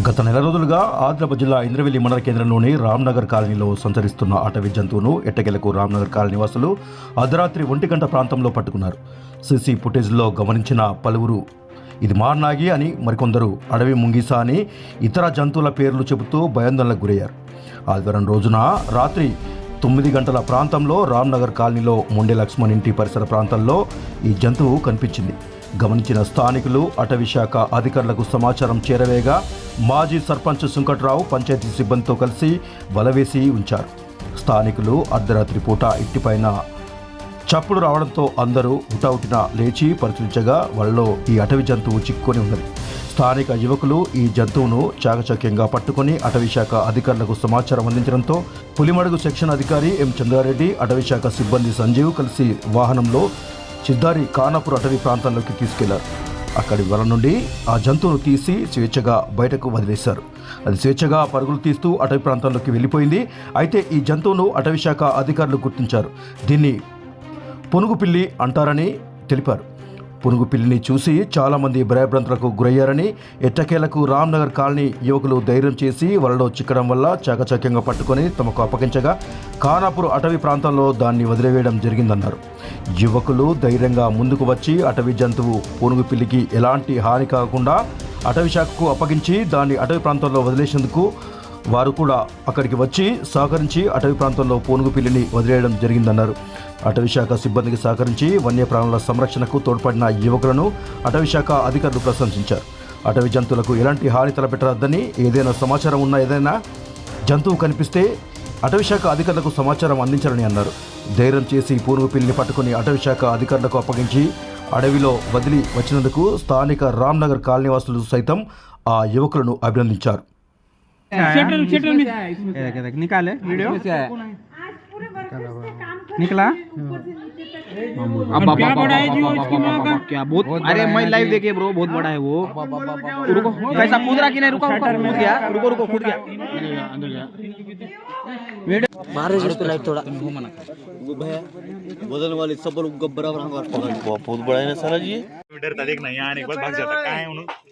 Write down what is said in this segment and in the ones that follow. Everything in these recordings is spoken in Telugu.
గత నెల రోజులుగా ఆదిలాబాద్ జిల్లా ఇంద్రవెల్లి మండల కేంద్రంలోని రామ్నగర్ కాలనీలో సంచరిస్తున్న అటవీ జంతువును ఎట్టకెలకు రామ్నగర్ కాలనీ వాసులు అర్ధరాత్రి ఒంటి గంట ప్రాంతంలో పట్టుకున్నారు. సిసి ఫుటేజ్లో గమనించిన పలువురు ఇది మార్నాగి అని మరికొందరు అడవి ముంగిసా అని ఇతర జంతువుల పేర్లు చెబుతూ భయాందోళనకు గురయ్యారు. ఆదివారం రోజున రాత్రి తొమ్మిది గంటల ప్రాంతంలో రామ్నగర్ కాలనీలో మొండె లక్ష్మణ్ ఇంటి పరిసర ప్రాంతాల్లో ఈ జంతువు కనిపించింది. గమనించిన స్థానికులు అటవీశాఖ అధికారులకు సమాచారం చేరవేగా మాజీ సర్పంచ్ సుంకట్రావు పంచాయతీ సిబ్బందితో కలిసి వలవేసి ఉంచారు. స్థానికులు అర్ధరాత్రి పూట ఇంటిపైన చప్పుడు రావడంతో అందరూ హుటాహుటిన లేచి పరిశీలించగా వాళ్ళలో ఈ అటవీ జంతువు చిక్కుకొని ఉన్నది. స్థానిక యువకులు ఈ జంతువును చాకచక్యంగా పట్టుకొని అటవీశాఖ అధికారులకు సమాచారం అందించడంతో పులిమడుగు సెక్షన్ అధికారి ఎం చంద్రారెడ్డి అటవీ శాఖ సిబ్బంది సంజీవ్ కలిసి వాహనంలో చిద్దారి కానాపూర్ అటవీ ప్రాంతంలోకి తీసుకెళ్ళారు. అక్కడి వల నుండి ఆ జంతువును తీసి స్వేచ్ఛగా బయటకు వదిలేశారు. అది స్వేచ్ఛగా పరుగులు తీస్తూ అటవీ ప్రాంతంలోకి వెళ్ళిపోయింది. అయితే ఈ జంతువును అటవీ శాఖ అధికారులు గుర్తించారు. దీన్ని పునుగు పిల్లి అంటారని తెలిపారు. పునుగు పిల్లిని చూసి చాలామంది భయభ్రాంతులకు గురయ్యారని ఎట్టకేలకు రామ్నగర్ కాలనీ యువకులు ధైర్యం చేసి వలలో చిక్కడం వల్ల చాకచక్యంగా పట్టుకొని తమకు అప్పగించగా ఖానాపూర్ అటవీ ప్రాంతంలో దాన్ని వదిలివేయడం జరిగిందన్నారు. యువకులు ధైర్యంగా ముందుకు వచ్చి అటవీ జంతువు పునుగు పిల్లికి ఎలాంటి హాని కాకుండా అటవీ శాఖకు అప్పగించి దాన్ని అటవీ ప్రాంతంలో వదిలేసేందుకు వారు కూడా అక్కడికి వచ్చి సహకరించి అటవీ ప్రాంతంలో పోనుగు పిల్లిని వదిలేయడం జరిగిందన్నారు. అటవీ శాఖ సిబ్బందికి సహకరించి వన్యప్రాణుల సంరక్షణకు తోడ్పడిన యువకులను అటవీ శాఖ అధికారులు ప్రశంసించారు. అటవీ జంతువులకు ఎలాంటి హాని తలపెట్టరాదని ఏదైనా సమాచారం ఉన్నా ఏదైనా జంతువు కనిపిస్తే అటవీ శాఖ అధికారులకు సమాచారం అందించాలని అన్నారు. ధైర్యం చేసి పూర్వ పిల్లిని పట్టుకుని అటవీ శాఖ అధికారులకు అప్పగించి అడవిలో వదిలి వచ్చినందుకు స్థానిక రామ్నగర్ కాలనీవాసులు సైతం ఆ యువకులను అభినందించారు. शटल शटल में ये देख देख निकाले वीडियो। निकला अब क्या। बड़ा है जो इसकी माँ का क्या बहुत अरे मैं लाइव देखे ब्रो बहुत बड़ा है वो। रुको कैसा कूद रहा कि नहीं? रुको रुको कूद गया। रुको रुको कूद गया। मारे जिसको लाइट थोड़ा। वो भैया वज़न वाली सब लोग गब्बरा बराबर बहुत बड़ा है ना साला जी डरता देखना यहाँ आने के बाद भाग जाता कहाँ है उन्होंने?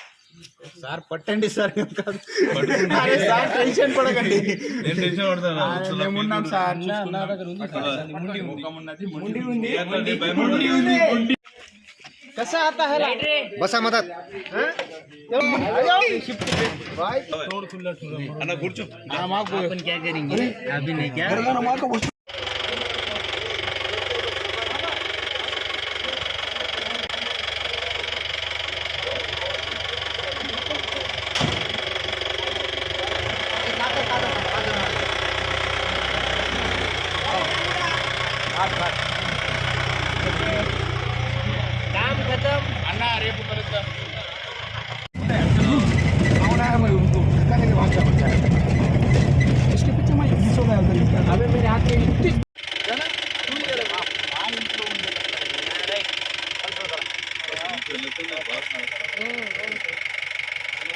పట్టండి సార్ టెన్షన్ పడకండి నేను టెన్షన్ పడతాను మేమున్నాం సార్ कसा आता है बसा मदत అన్న కూర్చో अपन क्या करेंगे अभी नहीं क्या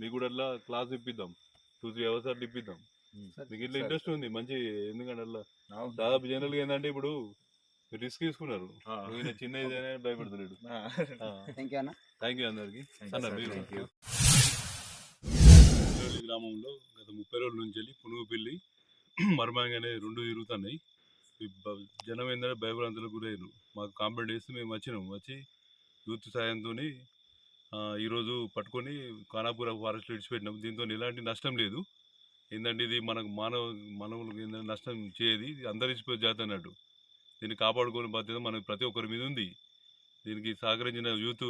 మీకు కూడా అట్లా క్లాస్ ఇప్పిద్దాం. టూ త్రీ అవర్స్ అట్లా ఇప్పిద్దాం. మీకు ఇట్లా ఇంట్రెస్ట్ ఉంది మంచి ఎందుకంటే అట్లా దాదాపు జనరల్గా ఏంటంటే ఇప్పుడు రిస్క్ తీసుకున్నారు. చిన్న ఇదైనా భయపడతలేడు. థ్యాంక్ యూ అన్న. థ్యాంక్ యూ అందరికి. గ్రామంలో గత ముప్పై రోజుల నుంచి వెళ్ళి పునుగుపిల్లి మర్మాంగానే రెండు తిరుగుతున్నాయి జనం ఏంటంటే భయభ్రాంతులకు గురయ్యారు. మాకు కాంప్లైంట్ చేస్తే మేము వచ్చినాం. వచ్చి యూత్ సాయంతో ఈరోజు పట్టుకొని ఖానాపూర ఫారెస్ట్ విడిచిపెట్టినాం. దీంతో ఎలాంటి నష్టం లేదు. ఏంటంటే ఇది? మనకు మానవ మానవులకు ఏంటంటే నష్టం చేయదు. ఇది అందరించిపోయే జాతి అన్నట్టు. దీన్ని కాపాడుకోని బాధ్యత మనకు ప్రతి ఒక్కరి మీద ఉంది. దీనికి సహకరించిన యూత్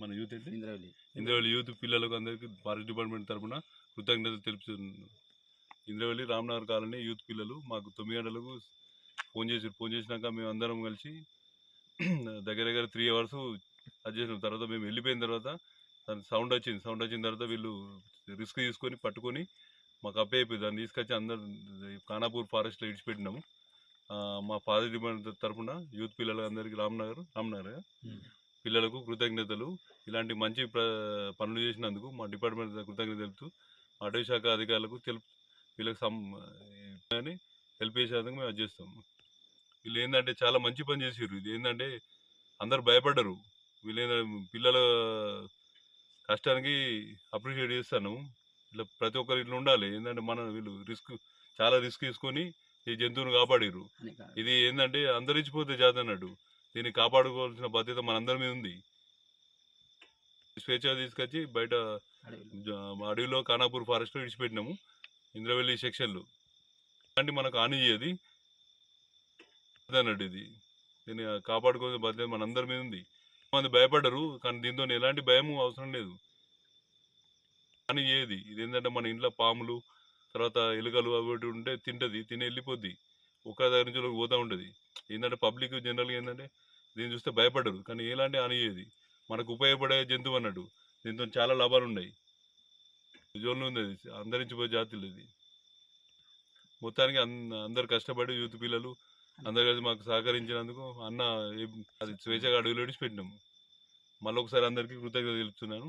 మన యూత్ ఏంటి? ఇంద్రవల్లి ఇంద్రవల్లి యూత్ పిల్లలకు అందరికీ ఫారెస్ట్ డిపార్ట్మెంట్ తరపున కృతజ్ఞతలు తెలుపుతున్నాను ఇంద్రవల్లి రామ్నగర్ కాలనీ యూత్ పిల్లలు మాకు తొమ్మిది గంటలకు ఫోన్ చేసి ఫోన్ చేసినాక మేము అందరం కలిసి దగ్గర దగ్గర త్రీ అవర్స్ అది చేసిన తర్వాత మేము వెళ్ళిపోయిన తర్వాత దాని సౌండ్ వచ్చింది. సౌండ్ వచ్చిన తర్వాత వీళ్ళు రిస్క్ తీసుకొని పట్టుకొని మాకు అప్పే అయిపోయి దాన్ని తీసుకొచ్చి అందరు ఖానాపూర్ ఫారెస్ట్లో ఇడిచిపెట్టినాము మా ఫారెస్ట్ డిపార్ట్మెంట్ తరపున యూత్ పిల్లలు అందరికీ రామ్నగర్ రామ్నగర్ పిల్లలకు కృతజ్ఞతలు. ఇలాంటి మంచి పనులు చేసినందుకు మా డిపార్ట్మెంట్ కృతజ్ఞత తెలుపుతూ అటవీ శాఖ అధికారులకు తెలుపు వీళ్ళకి సం అని హెల్ప్ చేసేందుకు మేము అది చేస్తాం. వీళ్ళు ఏంటంటే చాలా మంచి పని చేసారు ఇది ఏంటంటే అందరు భయపడ్డరు. వీళ్ళు పిల్లల కష్టానికి అప్రిషియేట్ చేస్తాను. ఇట్లా ప్రతి ఒక్కరు ఇట్లా ఉండాలి. ఏంటంటే మన వీళ్ళు రిస్క్ చాలా రిస్క్ తీసుకొని ఈ జంతువును కాపాడిరు. ఇది ఏంటంటే అంతరించిపోతే జాతి అన్నట్టు. దీన్ని కాపాడుకోవాల్సిన బాధ్యత మనందరి మీద ఉంది. స్వేచ్ఛ తీసుకొచ్చి బయట అడవిలో. ఖానాపూర్ ఫారెస్ట్లో విడిచిపెట్టినాము. ఇంద్రవెల్లి సెక్షన్లు. అలాంటి మనకు హాని చేయది. అన్నట్టు ఇది. దీన్ని కాపాడుకోవాల్సిన బాధ్యత మనందరి మీద ఉంది. మంది భయపడరు కానీ దీంతో ఎలాంటి భయము అవసరం లేదు. కానీ ఏది? ఇది ఏంటంటే మన ఇంట్లో పాములు తర్వాత ఎలుకలు అవి ఒకటి ఉంటే తింటది తిని వెళ్ళిపోద్ది. ఒక దగ్గర నుంచి పోతూ ఉంటుంది. ఏంటంటే పబ్లిక్ జనరల్గా ఏంటంటే దీన్ని చూస్తే భయపడరు కానీ ఎలాంటి హాని చేయదు. మనకు ఉపయోగపడే జంతువు అన్నట్టు. దీంతో చాలా లాభాలు ఉన్నాయి. జోన్లు ఉంది అది అంతరించిపోయే జాతులు ఇది మొత్తానికి అందరు కష్టపడి యూత్ పిల్లలు అందరు కలిసి మాకు సహకరించినందుకు అన్న అది స్వేచ్ఛగా అడుగులు విడిచిపెట్టినాము మళ్ళీ ఒకసారి అందరికీ కృతజ్ఞత తెలుపుతున్నాను.